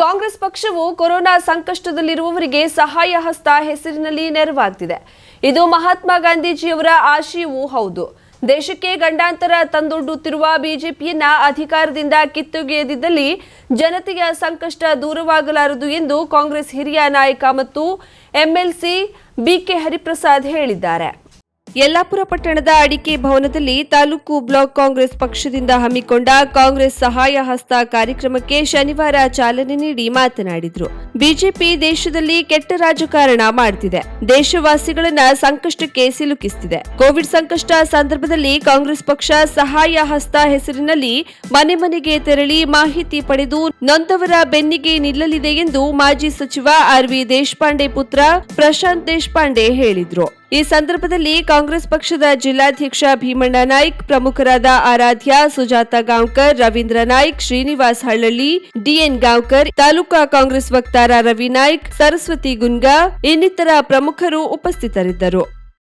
ಕಾಂಗ್ರೆಸ್ ಪಕ್ಷವು ಕೊರೋನಾ ಸಂಕಷ್ಟದಲ್ಲಿರುವವರಿಗೆ ಸಹಾಯ ಹಸ್ತ ಹೆಸರಿನಲ್ಲಿ ನೆರವಾಗ್ತಿದೆ. ಇದು ಮಹಾತ್ಮ ಗಾಂಧೀಜಿಯವರ ಆಶಯವೂ ಹೌದು. ದೇಶಕ್ಕೆ ಗಂಡಾಂತರ ತಂದೊಡ್ಡುತ್ತಿರುವ ಬಿಜೆಪಿಯನ್ನ ಅಧಿಕಾರದಿಂದ ಕಿತ್ತೊಗೆಯದಿದ್ದಲ್ಲಿ ಜನತೆಯ ಸಂಕಷ್ಟ ದೂರವಾಗಲಾರದು ಎಂದು ಕಾಂಗ್ರೆಸ್ ಹಿರಿಯ ನಾಯಕ ಮತ್ತು ಎಂಎಲ್ಸಿ ಬಿಕೆ ಹರಿಪ್ರಸಾದ್ ಹೇಳಿದ್ದಾರೆ. ಯಲ್ಲಾಪುರ ಪಟ್ಟಣದ ಅಡಿಕೆ ಭವನದಲ್ಲಿ ತಾಲೂಕು ಬ್ಲಾಕ್ ಕಾಂಗ್ರೆಸ್ ಪಕ್ಷದಿಂದ ಹಮ್ಮಿಕೊಂಡ ಕಾಂಗ್ರೆಸ್ ಸಹಾಯ ಹಸ್ತ ಕಾರ್ಯಕ್ರಮಕ್ಕೆ ಶನಿವಾರ ಚಾಲನೆ ನೀಡಿ ಮಾತನಾಡಿದರು. ಬಿಜೆಪಿ ದೇಶದಲ್ಲಿ ಕೆಟ್ಟ ರಾಜಕಾರಣ ಮಾಡುತ್ತಿದೆ ದೇಶವಾಸಿಗಳನ್ನ ಸಂಕಷ್ಟಕ್ಕೆ ಸಿಲುಕಿಸುತ್ತಿದೆ ಕೋವಿಡ್ ಸಂಕಷ್ಟ ಸಂದರ್ಭದಲ್ಲಿ ಕಾಂಗ್ರೆಸ್ ಪಕ್ಷ ಸಹಾಯ ಹಸ್ತ ಹೆಸರಿನಲ್ಲಿ ಮನೆ ಮನೆಗೆ ತೆರಳಿ ಮಾಹಿತಿ ಪಡೆದು ನೊಂದವರ ಬೆನ್ನಿಗೆ ನಿಲ್ಲಲಿದೆ ಎಂದು ಮಾಜಿ ಸಚಿವ ಆರ್ ವಿ ದೇಶಪಾಂಡೆ ಪುತ್ರ ಪ್ರಶಾಂತ್ ದೇಶಪಾಂಡೆ ಹೇಳಿದ್ರು. ಈ ಸಂದರ್ಭದಲ್ಲಿ ಕಾಂಗ್ರೆಸ್ ಪಕ್ಷದ ಜಿಲ್ಲಾಧ್ಯಕ್ಷ ಭೀಮಣ್ಣ ನಾಯ್ಕ್, ಪ್ರಮುಖರಾದ ಆರಾಧ್ಯ, ಸುಜಾತ ಗಾಂವ್ಕರ್, ರವೀಂದ್ರ ನಾಯ್ಕ್, ಶ್ರೀನಿವಾಸ್ ಹಳ್ಳಳ್ಳಿ, ಡಿಎನ್ ಗಾಂವ್ಕರ್, ತಾಲೂಕಾ ಕಾಂಗ್ರೆಸ್ ವಕ್ತಾರ ರವಿ ನಾಯ್ಕ್, ಸರಸ್ವತಿ ಗುನ್ಗಾ ಇನ್ನಿತರ ಪ್ರಮುಖರು ಉಪಸ್ಥಿತರಿದ್ದರು.